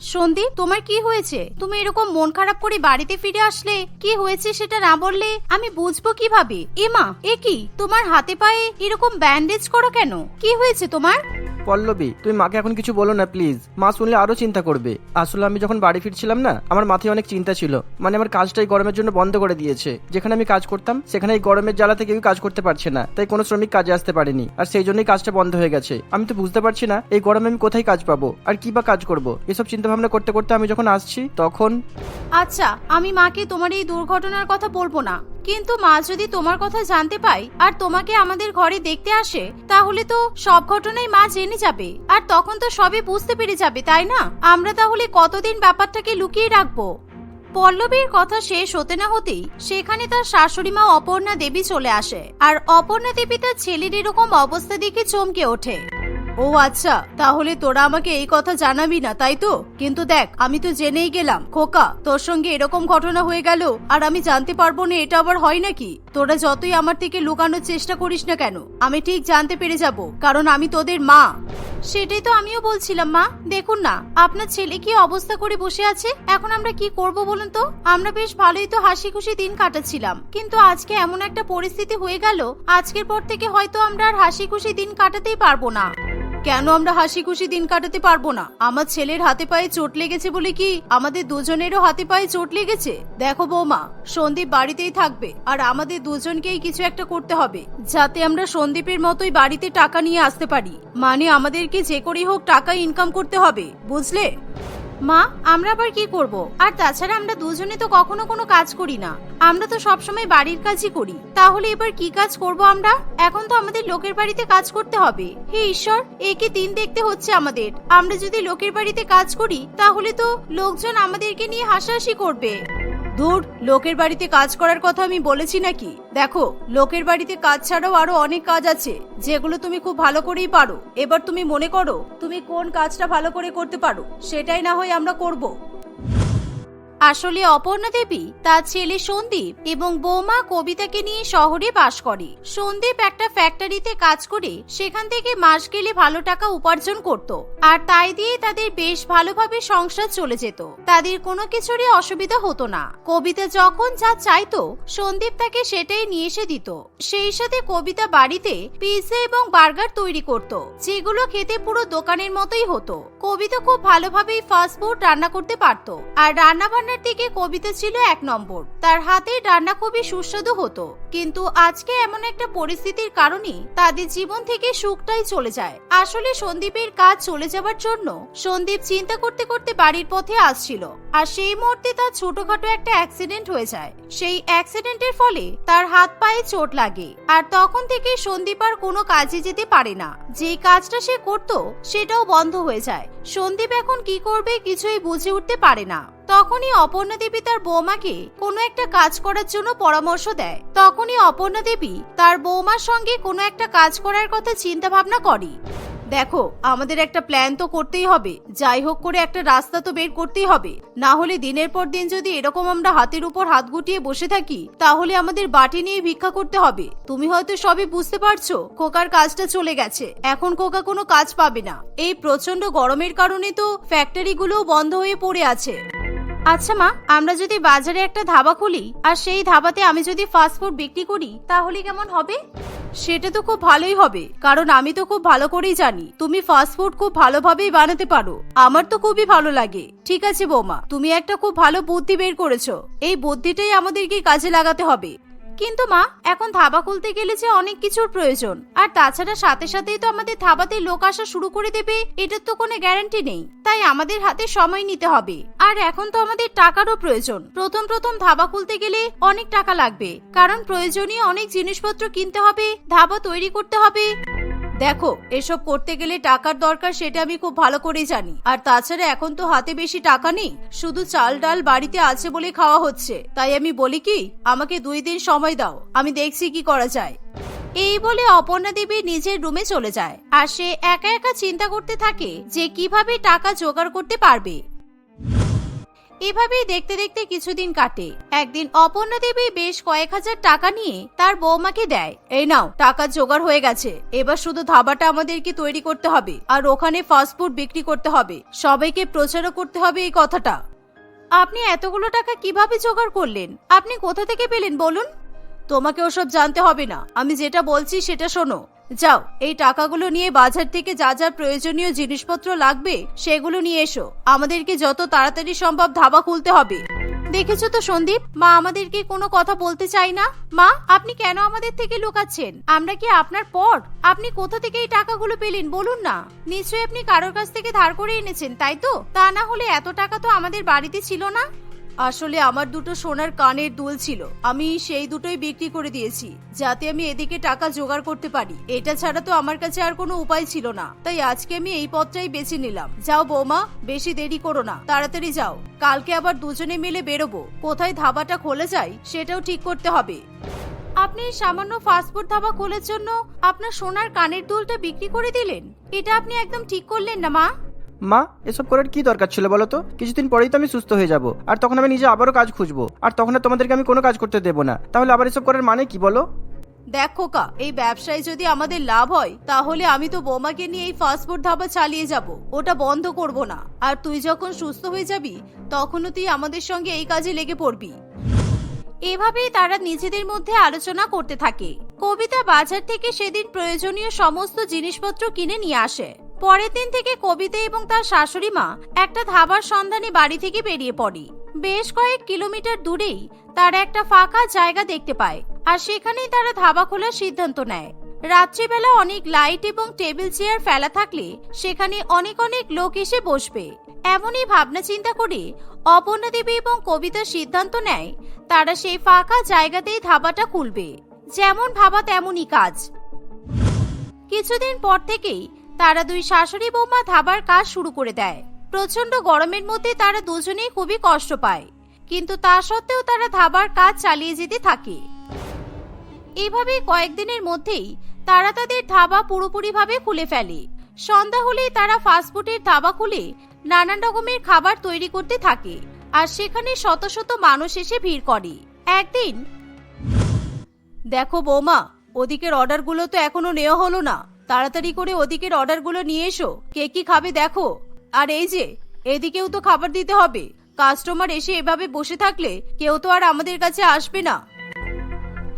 সন্দীপ, তোমার কি হয়েছে? তুমি এরকম মন খারাপ করে বাড়িতে ফিরে আসলে কি হয়েছে সেটা না বললে আমি বুঝব কীভাবে? এমা এ কি? তোমার হাতে পায়ে এরকম ব্যান্ডেজ করো কেন? কি হয়েছে তোমার? পল্লবী, তুমি মাকে এখন কিছু বলো না প্লিজ মা শুনলে আরও চিন্তা করবে। আসলে আমি যখন বাড়ি ফিরছিলাম না, আমার মাথায় অনেক চিন্তা ছিল। মানে আমার কাজটাই গরমের জন্য বন্ধ করে দিয়েছে। যেখানে আমি কাজ করতাম, সেখানে এই গরমের জ্বালাতে কেউ কাজ করতে পারছে না। তাই কোনো শ্রমিক কাজে আসতে পারেনি। আর সেই জন্যই কাজটা বন্ধ হয়ে গেছে। আমি তো বুঝতে পারছি না, এই গরমে আমি কোথায় কাজ পাবো? আর কি বা কাজ করব? এসব চিন্তা ভাবনা করতে করতে আমি যখন আসছি, তখন আচ্ছা আমি মাকে তোমার এই দুর্ঘটনার কথা বলব না। কিন্তু মা যদি তোমার কথা জানতে পাই আর তোমাকে আমাদের ঘরে দেখতে আসে, তাহলে তো সব ঘটনাই মা জেনে যাবে। আর তখন তো সবই বুঝতে পেরে যাবে, তাই না? আমরা তাহলে কতদিন ব্যাপারটাকে লুকিয়ে রাখব? পল্লবীর কথা শেষ হতে না হতেই সেখানে তার শাশুড়ি মা অপর্ণা দেবী চলে আসে। আর অপর্ণা দেবী তার ছেলের এরকম অবস্থা দেখে চমকে ওঠে। ও আচ্ছা তাহলে তোরা আমাকে এই কথা জানাবি না, তাই তো? কিন্তু দেখ, আমি তো জেনেই গেলাম। খোকা, তোর সঙ্গে এরকম ঘটনা হয়ে গেল, আর আমি জানতে পারব না এটা আবার হয় নাকি? তোরা যতই আমার থেকে লুকানোর চেষ্টা করিস না কেন, আমি ঠিক জানতে পেরে যাব, কারণ আমি তোদের মা। সেটাই তো আমিও বলছিলাম, মা। দেখুন না, আপনার ছেলে কি অবস্থা করে বসে আছে? এখন আমরা কি করব বলুন তো? আমরা বেশ ভালোই তো হাসি খুশি দিন কাটাচ্ছিলাম। কিন্তু আজকে এমন একটা পরিস্থিতি হয়ে গেল, আজকের পর থেকে হয়তো আমরা আর হাসি খুশি দিন কাটাতেই পারব না। কেন আমরা হাসি খুশি দিন কাটাতে পারব না? আমার ছেলের হাতে পায়ে চোট লেগেছে বলে কি? আমাদের দুজনেরও হাতে পায়ে চোট লেগেছে? দেখো বৌমা, সন্দীপ বাড়িতেই থাকবে, আর আমাদের দুজনকেই কিছু একটা করতে হবে, যাতে আমরা সন্দীপের মতোই বাড়িতে টাকা নিয়ে আসতে পারি। মানে আমাদেরকে যে করেই হোক টাকা ইনকাম করতে হবে, বুঝলে? মা, আমরা আবার কি করব? আর তাছাড়া আমরা দুজনে তো কখনো কোনো কাজ করি না। আমরা তো সবসময় বাড়ির কাজই করি। তাহলে এবার কি কাজ করব আমরা? এখন তো আমাদের লোকের বাড়িতে কাজ করতে হবে। হে ঈশ্বর একে দিন দেখতে হচ্ছে আমাদের? আমরা যদি লোকের বাড়িতে কাজ করি, তাহলে তো লোকজন আমাদেরকে নিয়ে হাসাহাসি করবে। দূর লোকের বাড়িতে কাজ করার কথা আমি বলেছি নাকি? দেখো, লোকের বাড়িতে কাজ ছাড়াও আরও অনেক কাজ আছে, যেগুলো তুমি খুব ভালো করেই পারো। এবার তুমি মনে করো, তুমি কোন কাজটা ভালো করে করতে পারো, সেটাই না হয় আমরা করব। আসলে অপর্ণা দেবী তার ছেলে সন্দীপ এবং বৌমা কবিতাকে নিয়ে শহরে বাস করে। সন্দীপ একটা ফ্যাক্টরিতে কাজ করে সেখান থেকে মাস গেলে ভালো টাকা উপার্জন করত। আর তাই দিয়ে তাদের বেশ ভালোভাবে সংসার চলে যেত। তাদের কোনো কিছুরই অসুবিধা হতো না। কবিতা যখন যা চাইতো, সন্দীপ তাকে সেটাই নিয়ে এসে দিত। সেই সাথে কবিতা বাড়িতে পিৎজা এবং বার্গার তৈরি করত, যেগুলো খেতে পুরো দোকানের মতোই হতো। কবিতা খুব ভালোভাবেই ফাস্ট ফুড রান্না করতে পারত। আর রান্না বান্নার দিকে কবিতা ছিল এক নম্বর। তার হাতে রান্না খুবই সুস্বাদু হতো। কিন্তু আজকে এমন একটা পরিস্থিতির কারণে তাদের জীবন থেকে সুখটাই চলে যায়। আসলে সন্দীপের কাজ চলে যাওয়ার জন্য সন্দীপ চিন্তা করতে করতে বাড়ির পথে আসছিল। আর সেই মুহূর্তে তার ছোটখাটো একটা অ্যাক্সিডেন্ট হয়ে যায়। সেই অ্যাক্সিডেন্টের ফলে তার হাত পায়ে চোট লাগে। আর তখন থেকে সন্দীপ আর কোনো কাজে যেতে পারে না। যেই কাজটা সে করত, সেটাও বন্ধ হয়ে যায়। সন্দীপ এখন কি করবে কিছুই বুঝে উঠতে পারে না। তখনই অপর্ণা দেবী তার বৌমাকে কোনো একটা কাজ করার জন্য পরামর্শ দেয়। তখনই অপর্ণা দেবী তার বৌমার সঙ্গে কোনো একটা কাজ করার কথা চিন্তা ভাবনা করে, দেখো, আমাদের একটা প্ল্যান তো করতেই হবে। যাই হোক করে একটা রাস্তা তো বের করতেই হবে। না হলে দিনের পর দিন যদি এরকম আমরা হাতের উপর হাত গুটিয়ে বসে থাকি, তাহলে আমাদের বাটি নিয়ে ভিক্ষা করতে হবে। তুমি হয়তো সবই বুঝতে পারছ, খোকার কাজটা চলে গেছে। এখন খোকা কোনো কাজ পাবে না। এই প্রচণ্ড গরমের কারণে তো ফ্যাক্টরিগুলোও বন্ধ হয়ে পড়ে আছে। আচ্ছা মা, আমরা যদি বাজারে একটা ধাবা খুলি, আর সেই ধাবাতে আমি যদি ফাস্টফুড বিক্রি করি, তাহলে কেমন হবে? সেটা তো খুব ভালোই হবে, কারণ আমি তো খুব ভালো করেই জানি। তুমি ফাস্টফুড খুব ভালোভাবেই বানাতে পারো। আমার তো খুবই ভালো লাগে। ঠিক আছে বৌমা, তুমি একটা খুব ভালো বুদ্ধি বের করেছ। এই বুদ্ধিটাই আমাদেরকে কাজে লাগাতে হবে। কিন্তু মা, এখন ধাবা খুলতে গেলে যে অনেক কিছুর প্রয়োজন। আর তাছাড়া সাথে সাথেই তো আমাদের ধাবাতে লোক আসা শুরু করে দেবে, এটার তো কোনো গ্যারান্টি নেই। তাই আমাদের হাতে সময় নিতে হবে। আর এখন তো আমাদের টাকারও প্রয়োজন। প্রথম প্রথম ধাবা খুলতে গেলে অনেক টাকা লাগবে। কারণ প্রয়োজনীয় অনেক জিনিসপত্র কিনতে হবে, ধাবা তৈরি করতে হবে। দেখো, এসব করতে গেলে টাকার দরকার সেটা আমি খুব ভালো করেই জানি। আর তাছাড়া এখন তো হাতে বেশি টাকা নেই, শুধু চাল ডাল বাড়িতে আছে বলে খাওয়া হচ্ছে। তাই আমি বলি কি, আমাকে দুই দিন সময় দাও, আমি দেখছি কি করা যায়। এই বলে অপর্ণা দেবী নিজের রুমে চলে যায়, আর সে একা একা চিন্তা করতে থাকে যে কীভাবে টাকা জোগাড় করতে পারবে। এভাবেই দেখতে দেখতে কিছুদিন কাটে। একদিন অপর্ণা দেবী বেশ কয়েক হাজার টাকা নিয়ে তার বৌমাকে দেয়। এই নাও, টাকা জোগাড় হয়ে গেছে। এবার শুধু ধাবাটা আমাদেরকে তৈরি করতে হবে আর ওখানে ফাস্টফুড বিক্রি করতে হবে। সবাইকে প্রচারও করতে হবে এই কথাটা। আপনি এতগুলো টাকা কীভাবে জোগাড় করলেন? আপনি কোথা থেকে পেলেন বলুন? তোমাকে ওসব জানতে হবে না। আমি যেটা বলছি সেটা শোনো। যাও, এই টাকাগুলো নিয়ে বাজার থেকে যা যা প্রয়োজনীয় জিনিসপত্র লাগবে, সেগুলো নিয়ে এসো। আমাদেরকে যত তাড়াতাড়ি সম্ভব ধাবা খুলতে হবে। দেখেছ তো সন্দীপ? মা আমাদেরকে কোনো কথা বলতে চাই না। মা, আপনি কেন আমাদের থেকে লুকাচ্ছেন? আমরা কি আপনার পর? আপনি কোথা থেকে এই টাকাগুলো পেলেন? বলুন না। নিশ্চয়ই আপনি কারোর কাছ থেকে ধার করে এনেছেন, তাই তো? তা না হলে এত টাকা তো আমাদের বাড়িতে ছিল না। আসলে আমার দুটো সোনার কানের দুল ছিল। আমি সেই দুটোই বিক্রি করে দিয়েছি, যাতে আমি এদিকে টাকা জোগাড় করতে পারি। এটা ছাড়া তো আমার কাছে আর কোনো উপায় ছিল না। তাই আজকে আমি এই পথটাই বেছে নিলাম। যাও বৌমা, বেশি দেরি করো না। তাড়াতাড়ি যাও। কালকে আবার দুজনে মিলে বেরোবো। কোথায় ধাবাটা খোলা যায়, সেটাও ঠিক করতে হবে। আপনি সামান্য ফাস্টফুড ধাবা খোলার জন্য আপনার সোনার কানের দুলটা বিক্রি করে দিলেন? এটা আপনি একদম ঠিক করলেন না, মা। মা, এসব করার কি দরকার ছিল বলো তো? কিছুদিন পরেই তো আমি সুস্থ হয়ে যাব। আর তখন আমি নিজে আবারও কাজ খুঁজবো। আর তখন আর তোমাদেরকে আমি কোনো কাজ করতে দেবো না। তাহলে আবার এসব করার মানে কি বলো? দেখ খোকা এই ব্যবসায় যদি আমাদের লাভ হয়, তাহলে আমি তো বোমাকে নিয়ে এই ফাস্টফুড ধাবা চালিয়ে যাব। ওটা বন্ধ করব না। আর তুই যখন সুস্থ হয়ে যাবি, তখনও তুই আমাদের সঙ্গে এই কাজে লেগে পড়বি। এভাবেই তারা নিজেদের মধ্যে আলোচনা করতে থাকে। কবিতা বাজার থেকে সেদিন প্রয়োজনীয় সমস্ত জিনিসপত্র কিনে নিয়ে আসে। পরের দিন থেকে কবিতা এবং তার শাশুড়ি মা একটা ধাবার সন্ধানে বাড়ি থেকে বেরিয়ে পড়ে। বেশ কয়েক কিলোমিটার দূরেই তারা একটা ফাঁকা জায়গা দেখতে পায় আর সেখানেই তারা ধাবা খোলার সিদ্ধান্ত নেয়। রাত্রিবেলা অনেক লাইট এবং টেবিল চেয়ার ফেলা থাকলে সেখানে অনেক অনেক লোক এসে বসবে। এমনই ভাবনা চিন্তা করে অপর্ণা দেবী এবং কবিতা সিদ্ধান্ত নেয় তারা সেই ফাঁকা জায়গাতেই ধাবাটা খুলবে। যেমন ভাবা তেমনই কাজ। কিছুদিন পর থেকেই তারা দুই শাশুড়ি বৌমা ধাবার কাজ শুরু করে দেয়। প্রচণ্ড গরমের মধ্যে তারা দুজনেই খুবই কষ্ট পায়। কিন্তু তা সত্ত্বেও তারা ধাবার কাজ চালিয়ে যেতে থাকে। এইভাবে কয়েকদিনের মধ্যেই তারা তাদের ধাবা পুরোপুরিভাবে খুলে ফেলে। সন্ধ্যা হলেই তারা ফাস্টফুডের ধাবা খুলে নানান রকমের খাবার তৈরি করতে থাকে আর সেখানে শত শত মানুষ এসে ভিড় করে। একদিন, দেখো বৌমা, ওদিকের অর্ডারগুলো তো এখনও নেওয়া হলো না। তাড়াতাড়ি করে ওদিকের অর্ডারগুলো নিয়ে এসো। কে কি খাবে দেখো। আর এই যে, এদিকেও তো খাবার দিতে হবে। কাস্টমার এসে এভাবে বসে থাকলে কেউ তো আর আমাদের কাছে আসবে না।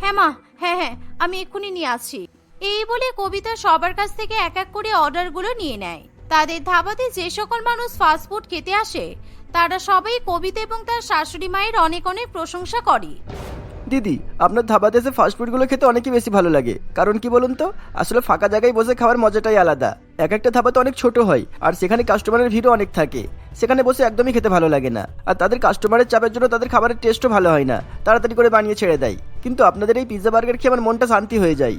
হ্যাঁ মা হ্যাঁ হ্যাঁ আমি এক্ষুনি নিয়ে আসছি। এই বলে কবিতা সবার কাছ থেকে এক এক করে অর্ডারগুলো নিয়ে নেয়। তাদের ধাবাতে যে সকল মানুষ ফাস্টফুড খেতে আসে, তারা সবাই কবিতা এবং তার শাশুড়ি মায়ের অনেক অনেক প্রশংসা করে। দিদি, আপনার ধাবাতে এসে ফাস্টফুডগুলো খেতে অনেকই বেশি ভালো লাগে। কারণ কি বলুন তো? আসলে ফাঁকা জায়গায় বসে খাওয়ার মজাটাই আলাদা। এক একটা ধাবা তো অনেক ছোট হয়, আর সেখানে কাস্টমারের ভিড়ও অনেক থাকে। সেখানে বসে একদমই খেতে ভালো লাগে না। আর তাদের কাস্টমারের চাপের জন্য তাদের খাবারের টেস্টও ভালো হয় না। তাড়াতাড়ি করে বানিয়ে ছেড়ে দেয়। কিন্তু আপনাদের এই পিৎজা বার্গার খেয়ে আমার মনটা শান্তি হয়ে যায়।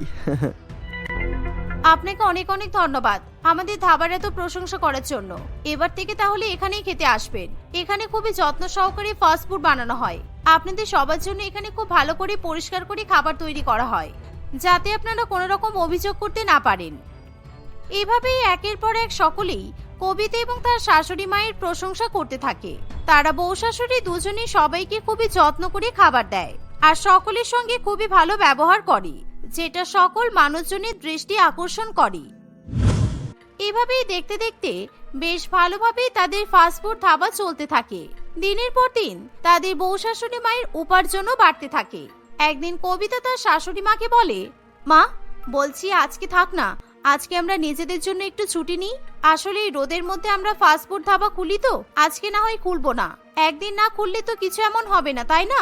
আপনাকে অনেক অনেক ধন্যবাদ। আমাদের ধাবার এত প্রশংসা করার জন্য। এবার থেকে তাহলে এখানেই খেতে আসবেন। এখানে খুবই যত্ন সহকারে ফাস্ট ফুড বানানো হয়। আপনাদের সবার জন্য এখানে খুব ভালো করে পরিষ্কার করে খাবার তৈরি করা হয়, যাতে আপনারা কোনো রকম অভিযোগ করতে না পারেন। এভাবেই একের পর এক সকলেই কবিতা এবং তার শাশুড়ি মায়ের প্রশংসা করতে থাকে। তারা বউ শাশুড়ি দুজনেই সবাইকে খুবই যত্ন করে খাবার দেয় আর সকলের সঙ্গে খুবই ভালো ব্যবহার করে, যেটা সকল মানুষজনের দৃষ্টি আকর্ষণ করে। এভাবেই দেখতে দেখতে বেশ ভালোভাবেই তাদের ফাস্টফুড ধাবা চলতে থাকে। দিনের পর দিন তাদের বউ শাশুড়ি মায়ের উপার্জনও বাড়তে থাকে। একদিন কবিতা তার শাশুড়ি মাকে বলে, মা, বলছি আজকে থাক না, আজকে আমরা নিজেদের জন্য একটু ছুটি নিই। আসলে এই রোদের মধ্যে আমরা ফাস্টফুড ধাবা খুলি তো, আজকে না হয় খুলবো না। একদিন না খুললে তো কিছু এমন হবে না, তাই না?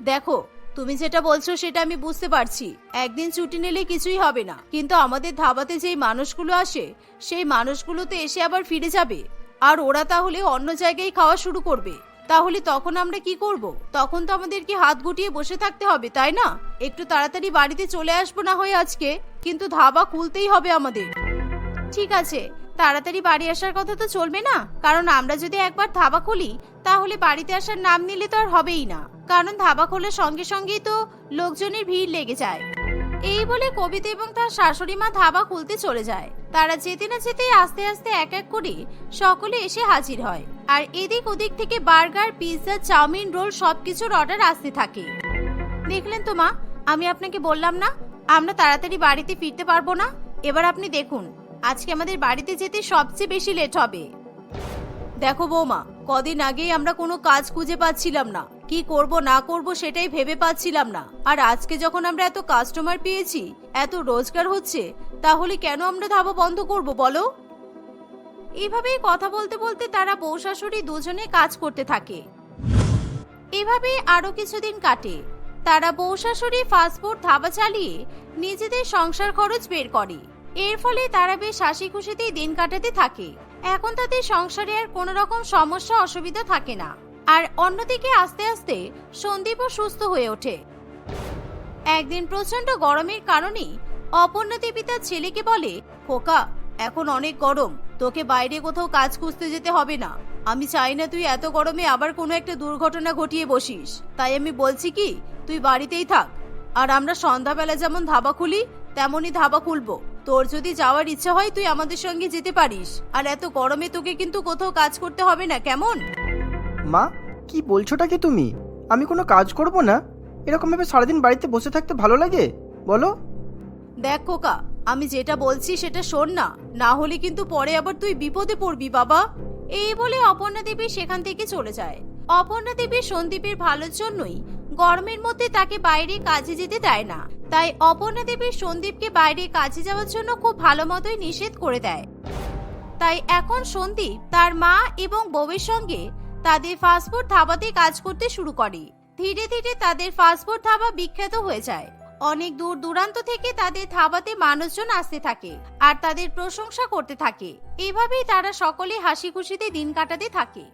দেখো, তুমি যেটা বলছো সেটা আমি বুঝতে পারছি। একদিন ছুটি নিলে কিছুই হবে না। কিন্তু আমাদের ধাবাতে যেই মানুষগুলো আসে, সেই মানুষগুলো তো এসে আবার ফিরে যাবে। আর ওরা তাহলে অন্য জায়গায় খাওয়া শুরু করবে। তাহলে তখন আমরা কি করব? তখন তো আমাদেরকে হাত গুটিয়ে বসে থাকতে হবে, তাই না? একটু তাড়াতাড়ি বাড়িতে চলে আসব না হয় আজকে, কিন্তু ধাবা খুলতেই হবে আমাদের। ঠিক আছে, তাড়াতাড়ি বাড়ি আসার কথা তো চলবে না। কারণ আমরা যদি একবার ধাবা খুলি, তাহলে বাড়িতে আসার নাম নিলে তো আর হবেই না। কারণ ধাবা খোলার সঙ্গে সঙ্গেই তো লোকজনের ভিড় লেগে যায়। এই বলে কবিতা এবং তার শাশুড়ি মা ধাবা খুলতে চলে যায়। তারা যেতে না যেতেই আস্তে আস্তে এক এক করে সকলে এসে হাজির হয়। আর এদিক ওদিক থেকে বার্গার, পিৎজা, চাউমিন রোল সবকিছুর অর্ডার আসতে থাকে। দেখলেন তো মা, আমি আপনাকে বললাম না, আমরা তাড়াতাড়ি বাড়িতে ফিরতে পারব না? এবার আপনি দেখুন, আজকে আমাদের বাড়িতে যেতে সবচেয়ে বেশি লেট হবে। দেখো বৌমা, কদিন আগেই আমরা কোনো কাজ খুঁজে পাচ্ছিলাম না। কি করব, না করব সেটাই ভেবে পাচ্ছিলাম না। আর আজকে যখন আমরা এত কাস্টমার পেয়েছি, এত রোজগার হচ্ছে, তাহলে কেন আমরা ধাবা বন্ধ করব বলো? এভাবেই কথা বলতে বলতে তারা বউ শাশুড়ি দুজনে কাজ করতে থাকে। এভাবেই আরও কিছুদিন কাটে। তারা বউ শাশুড়ি ফাস্টফুড ধাবা চালিয়ে নিজেদের সংসার খরচ বের করে। এর ফলে তারা বেশ হাসি খুশিতেই দিন কাটাতে থাকে। এখন তাদের সংসারে আর কোনো রকম সমস্যা, অসুবিধা থাকে না। আর অন্যদিকে আস্তে আস্তে সন্দীপও সুস্থ হয়ে ওঠে। একদিন প্রচণ্ড গরমের কারণে অপর্ণা দেবী তার ছেলেকে বলে, খোকা, এখন অনেক গরম, তোকে বাইরে কোথাও কাজ খুঁজতে যেতে হবে না। আমি চাই না তুই এত গরমে আবার কোনো একটা দুর্ঘটনা ঘটিয়ে বসিস। তাই আমি বলছি কি, তুই বাড়িতেই থাক। আর আমরা সন্ধ্যাবেলা যেমন ধাবা খুলি, তেমনই ধাবা খুলবো। তোর যদি যাওয়ার ইচ্ছা হয়, তুই আমাদের সঙ্গে যেতে পারিস। আর এত গরমে তোকে কিন্তু কোথাও কাজ করতে হবে না, কেমন? মা, কি বলছোটা কি তুমি? আমি কোনো কাজ করব না? এরকম ভাবে সারাদিন বাড়িতে বসে থাকতে ভালো লাগে? বলো। দেখ খোকা, আমি যেটা বলছি সেটা শোন না। না হলে কিন্তু পরে আবার তুই বিপদে পড়বি বাবা। এই বলে অপর্ণা দেবী সেখান থেকে চলে যায়। অপর্ণা দেবী সন্দীপের ভালোর জন্যই গরমের মধ্যে তাকে বাইরে কাজে যেতে দেয় না। তাই অপর্ণা দেবী সন্দীপকে বাইরে কাজে যাওয়ার জন্য খুব ভালো মতোই নিষেধ করে দেয়। তাই এখন সন্দীপ তার মা এবং বউয়ের সঙ্গে তাদের ফাস্টফুড ধাবাতে কাজ করতে শুরু করে। ধীরে ধীরে তাদের ফাস্টফুড ধাবা বিখ্যাত হয়ে যায়। অনেক দূর দূরান্ত থেকে তাদের ধাবাতে মানুষজন আসতে থাকে আর তাদের প্রশংসা করতে থাকে। এভাবেই তারা সকলে হাসি খুশিতে দিন কাটাতে থাকে।